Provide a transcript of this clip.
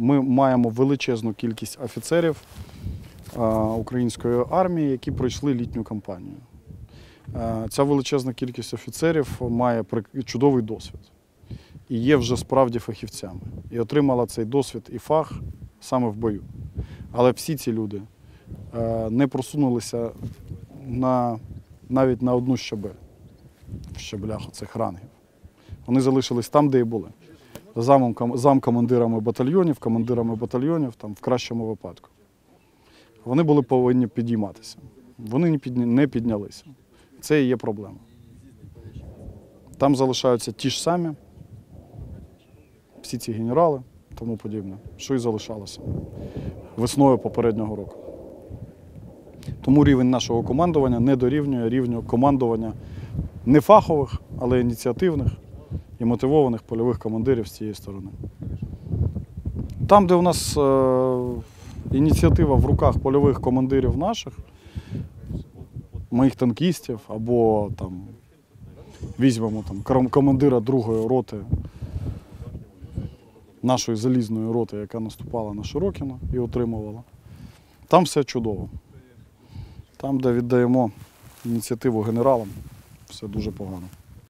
Ми маємо величезну кількість офіцерів української армії, які пройшли літню кампанію. Ця величезна кількість офіцерів має чудовий досвід і є вже справді фахівцями. І отримала цей досвід і фах саме в бою. Але всі ці люди не просунулися на, навіть на одну щабель в щаблях цих рангів. Вони залишились там, де і були. Замом, замкомандирами батальйонів, командирами батальйонів, там, в кращому випадку. Вони були повинні підійматися. Вони не підня- не піднялися. Це і є проблема. Там залишаються ті ж самі, всі ці генерали, тому подібне, що і залишалося весною попереднього року. Тому рівень нашого командування не дорівнює рівню командування не фахових, але ініціативних і мотивованих польових командирів з цієї сторони. Там, де у нас е, ініціатива в руках польових командирів наших, моїх танкістів, або там, візьмемо там, командира другої роти нашої залізної роти, яка наступала на Широкіно і отримувала. Там все чудово. Там, де віддаємо ініціативу генералам, все дуже погано.